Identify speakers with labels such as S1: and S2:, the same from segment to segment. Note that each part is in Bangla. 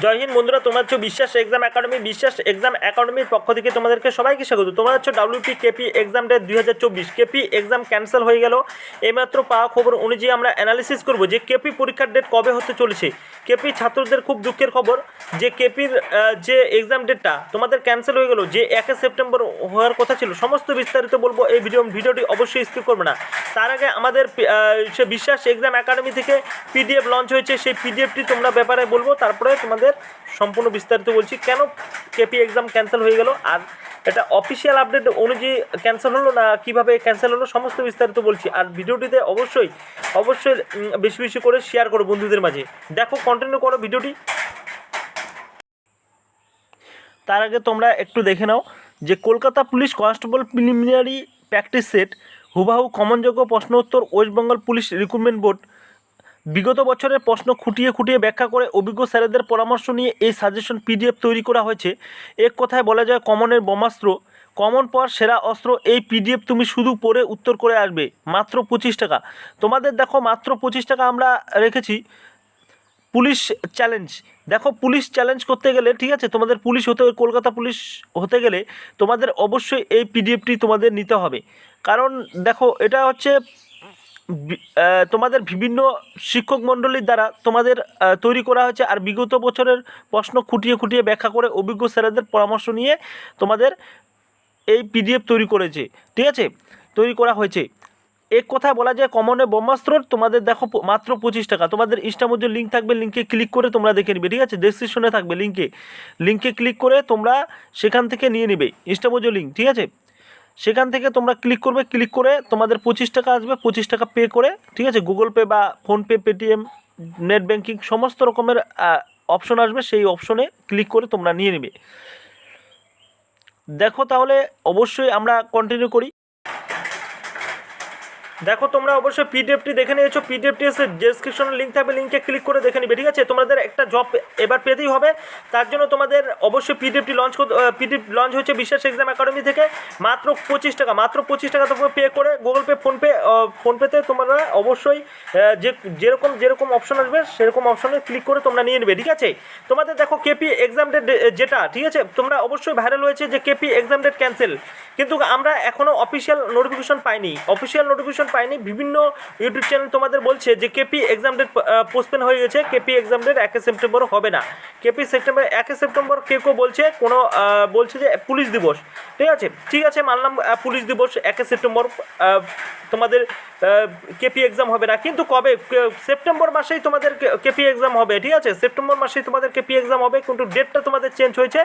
S1: জয় হিন্দ বন্ধুরা, তোমরা হচ্ছে বিশ্বাস এক্সাম একাডেমি বিশ্বাস এক্সাম একাডেমির পক্ষ থেকে তোমাদেরকে সবাইকে স্বাগত। তোমরা হচ্ছে ডাব্লিউপি কেপি এক্সাম ডেট দুই হাজার চব্বিশ কেপি এক্সাম ক্যান্সেল হয়ে গেল। এইমাত্র পাওয়া খবর অনুযায়ী আমরা অ্যানালিসিস করব যে কেপি পরীক্ষার ডেট কবে হতে চলেছে। কেপি ছাত্রদের খুব দুঃখের খবর যে কেপির যে এক্সাম ডেটটা তোমাদের ক্যান্সেল হয়ে গেল, যে একে সেপ্টেম্বর হওয়ার কথা ছিল, সমস্ত বিস্তারিত বলব এই ভিডিও ভিডিওটি অবশ্যই স্কিপ করবে না। তার আগে আমাদের সে বিশ্বাস এক্সাম একাডেমি থেকে পিডিএফ লঞ্চ হয়েছে, সেই পিডিএফটি তোমরা ব্যাপারে বলব, তারপরে তোমাদের সম্পূর্ণ বিস্তারিত বলছি, কেন কেপি এক্সাম ক্যান্সেল হয়ে গেল আর এটা অফিসিয়াল আপডেট অনুযায়ী ক্যান্সেল হলো না, কীভাবে ক্যান্সেল হলো, সমস্ত বিস্তারিত বলছি। আর ভিডিওটিতে অবশ্যই অবশ্যই বেশি বেশি করে শেয়ার করো বন্ধুদের মাঝে। দেখো কন্টিনিউ করো ভিডিওটি। তার আগে তোমরা একটু দেখে নাও যে Kolkata police constable preliminary practice set হুবাহু কমনযোগ্য প্রশ্ন উত্তর West Bengal police recruitment board বিগত বছরের প্রশ্ন খুঁটিয়ে খুঁটিয়ে ব্যাখ্যা করে অভিজ্ঞ স্যারেদের পরামর্শ নিয়ে এই সাজেশন পিডিএফ তৈরি করা হয়েছে। এক কথায় বলা যায়, কমনের বোমাস্ত্র কমন পাওয়ার সেরা অস্ত্র এই পিডিএফ তুমি শুধু পড়ে উত্তর করে আসবে, মাত্র পঁচিশ টাকা। তোমাদের দেখো, মাত্র পঁচিশ টাকা আমরা রেখেছি পুলিশ চ্যালেঞ্জ দেখো, পুলিশ চ্যালেঞ্জ করতে গেলে, ঠিক আছে, তোমাদের পুলিশ হতে, কলকাতা পুলিশ হতে গেলে তোমাদের অবশ্যই এই পিডিএফটি তোমাদের নিতে হবে। কারণ দেখো, এটা হচ্ছে তোমাদের বিভিন্ন শিক্ষক মণ্ডলীর দ্বারা তোমাদের তৈরি করা হয়েছে আর বিগত বছরের প্রশ্ন খুঁটিয়ে খুঁটিয়ে ব্যাখ্যা করে অভিজ্ঞ স্যারেদের পরামর্শ নিয়ে তোমাদের এই পিডিএফ তৈরি করেছে। ঠিক আছে? তৈরি করা হয়েছে। এক কথা বলা যায় কমনে ব্রহ্মাস্ত্র, তোমাদের দেখো মাত্র পঁচিশ টাকা। তোমাদের ইনস্টামধ্যে লিঙ্ক থাকবে লিঙ্কে ক্লিক করে তোমরা দেখে নিবে। ঠিক আছে? ডেসক্রিপশনে থাকবে লিঙ্কে লিঙ্কে ক্লিক করে তোমরা সেখান থেকে নিয়ে নিবে ইনস্টামোজো লিঙ্ক ঠিক আছে? সেখান থেকে তোমরা ক্লিক করবে ক্লিক করে তোমাদের পঁচিশ টাকা আসবে, পঁচিশ টাকা পে করে, ঠিক আছে? গুগল পে বা ফোনপে পেটিএম নেট ব্যাঙ্কিং সমস্ত রকমের অপশন আসবে, সেই অপশনে ক্লিক করে তোমরা নিয়ে নেবে। দেখো তাহলে অবশ্যই আমরা কন্টিনিউ করি। দেখো, তোমরা অবশ্যই পিডিএফটি দেখে নিয়েছো। পিডিএফটি এসে ডেসক্রিপশনে লিঙ্ক থাকবে লিঙ্কে ক্লিক করে দেখে নিবে, ঠিক আছে? তোমাদের একটা জব এবার পেতেই হবে। তার জন্য তোমাদের অবশ্যই পিডিএফটি লঞ্চ পিডিএফ লঞ্চ হচ্ছে বিশ্বাস এক্সাম একাডেমি থেকে। মাত্র পঁচিশ টাকা, মাত্র পঁচিশ টাকা তোমরা পে করে গুগল পে ফোনপে ফোনপেতে তোমরা অবশ্যই যে, যেরকম যেরকম অপশন আসবে, সেরকম অপশনে ক্লিক করে তোমরা নিয়ে নেবে, ঠিক আছে? তোমাদের দেখো কেপি এক্সাম ডেট যেটা, ঠিক আছে? তোমরা অবশ্যই ভাইরাল হয়েছে যে কেপি এক্সাম ডেট ক্যান্সেল কিন্তু আমরা এখনও অফিসিয়াল নোটিফিকেশন পাইনি। অফিসিয়াল নোটিফিকেশন পাইনি। বিভিন্ন ইউটিউব চ্যানেল তোমাদের বলছে যে কেপি এক্সাম ডেট পোস্টপেন হয়ে গেছে, কেপি এক্সাম ডেট একে সেপ্টেম্বর হবে না। কেপি সেপ্টেম্বর একে সেপ্টেম্বর কে কেউ বলছে, কোনো বলছে যে পুলিশ দিবস। ঠিক আছে? ঠিক আছে, মানলাম পুলিশ দিবস একে সেপ্টেম্বর তোমাদের কেপি এক্সাম হবে না। কিন্তু কবে? সেপ্টেম্বর মাসেই তোমাদের কেপি এক্সাম হবে, ঠিক আছে? সেপ্টেম্বর মাসেই তোমাদের কেপি এক্সাম হবে, কিন্তু ডেটটা তোমাদের চেঞ্জ হয়েছে।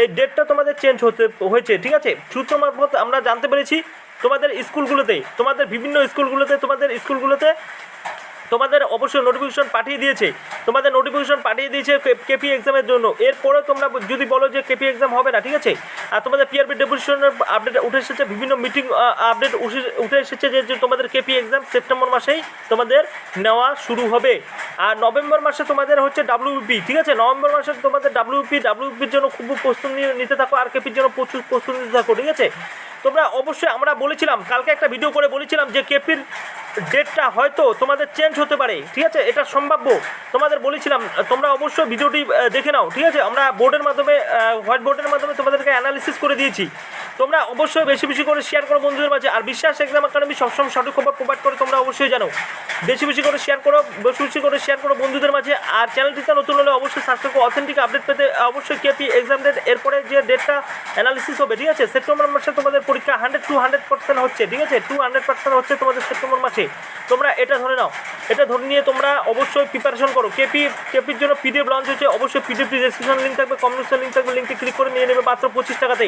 S1: এই ডেটটা তোমাদের চেঞ্জ হতে, হয়েছে, ঠিক আছে? সূত্র মারফত আমরা জানতে পেরেছি তোমাদের স্কুলগুলোতে তোমাদের বিভিন্ন স্কুলগুলোতে তোমাদের স্কুলগুলোতে তোমাদের অবশ্যই নোটিফিকেশন পাঠিয়ে দিয়েছে। তোমাদের নোটিফিকেশন পাঠিয়ে দিয়েছে কেপি এক্সামের জন্য। এরপরে তোমরা যদি বলো যে কেপি এক্সাম হবে না, ঠিক আছে? আর তোমাদের পিআরবি ডেপুটেশনের আপডেট উঠে এসেছে, বিভিন্ন মিটিং আপডেট উঠে এসেছে যে যে তোমাদের কেপি এক্সাম সেপ্টেম্বর মাসেই তোমাদের নেওয়া শুরু হবে। আর নভেম্বর মাসে তোমাদের হচ্ছে ডাব্লিউপি ঠিক আছে? নভেম্বর মাসে তোমাদের ডাব্লিউপি ডাব্লিউপির জন্য খুব প্রস্তুতি নিতে থাকো, আর কেপির জন্য প্রচুর প্রস্তুতি নিতে থাকো, ঠিক আছে? তোমরা অবশ্যই আমরা বলেছিলাম, কালকে একটা ভিডিও করে বলেছিলাম যে কেপির ডেটটা হয়তো তোমাদের চেঞ্জ হতে পারে। ঠিক আছে? এটা সম্ভাব্য। তোমাদের বলেছিলাম, তোমরা অবশ্যই ভিডিওটি দেখে নাও। ঠিক আছে? আমরা বোর্ডের মাধ্যমে হোয়াইট বোর্ডের মাধ্যমে তোমাদেরকে অ্যানালিসিস করে দিয়েছি। তোমরা অবশ্যই বেশি বেশি করে শেয়ার করো বন্ধুদের মাঝে। আর বিশ্বাস এক্সাম একাডেমি সবসময় সঠিক খবর প্রোভাইড করে তোমরা অবশ্যই জানো। বেশি বেশি করে শেয়ার করো, বেশি বেশি করে শেয়ার করো বন্ধুদের মাঝে। আর চ্যানেলটিতে নতুন হলে অবশ্যই সাবস্ক্রাইব করো। অথেন্টিক আপডেট পেতে অবশ্যই কেপি এক্সাম ডেট এরপরে যে ডেটটা অ্যানালিসিস হবে, ঠিক আছে? সেপ্টেম্বর মাসে তোমাদের পরীক্ষা হান্ড্রেড টু হান্ড্রেড পার্সেন্ট হচ্ছে, ঠিক আছে? টু হান্ড্রেড পার্সেন্ট হচ্ছে তোমাদের সেপ্টেম্বর মাসে। তোমরা এটা ধরে নাও। এটা ধরে নিয়ে তোমরা অবশ্যই প্রিপারেশন করো। কেপি কেপির জন্য পিডিএফ লঞ্চ হচ্ছে অবশ্যই পিডিএফ ডিসক্রিপশন লিঙ্ক থাকবে কমিউনিকেশন লিঙ্ক থাকবে লিঙ্কে ক্লিক করে নিয়ে নেবে মাত্র পঁচিশ টাকাতে।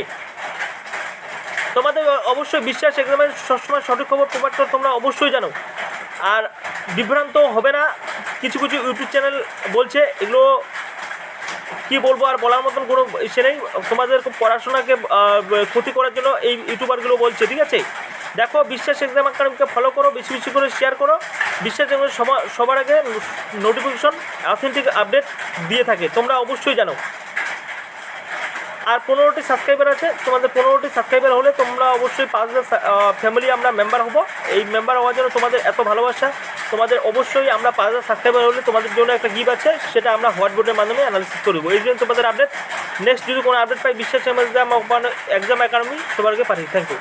S1: তোমাদের অবশ্যই বিশ্বাস এক্সামের সবসময় সঠিক খবর করে তোমরা অবশ্যই জানো। আর বিভ্রান্ত হবে না, কিছু কিছু ইউটিউব চ্যানেল বলছে, এগুলো কি বলব আর বলার মতন কোনো ইসে নেই, তোমাদের পড়াশোনাকে ক্ষতি করার জন্য এই ইউটিউবারগুলো বলছে, ঠিক আছে? দেখো, বিশ্বাস এক্সাম একাডেমিকে ফলো করো, বেশি বেশি করে শেয়ার করো, বিশ্বাস এক্সাম সবার আগে নোটিফিকেশন অথেন্টিক আপডেট দিয়ে থাকে, তোমরা অবশ্যই জানো। আর পনেরোটি সাবস্ক্রাইবার আছে, তোমাদের পনেরোটি সাবস্ক্রাইবার হলে তোমরা অবশ্যই পাঁচ হাজার ফ্যামিলি আমরা মেম্বার হব। এই মেম্বার হওয়ার জন্য তোমাদের এত ভালোবাসা। তোমাদের অবশ্যই আমরা পাঁচ হাজার সাবস্ক্রাইবার হলে তোমাদের জন্য একটা গিফট আছে, সেটা আমরা হোয়াটবোর্ডের মাধ্যমে অ্যানালিসিস করব এই জন্য তোমাদের আপডেট নেক্সট যদি কোনো আপডেট পাই, বিশ্বাস এক্সাম এক্সাম একাডেমি সবারকে পাঠিয়ে থ্যাংক ইউ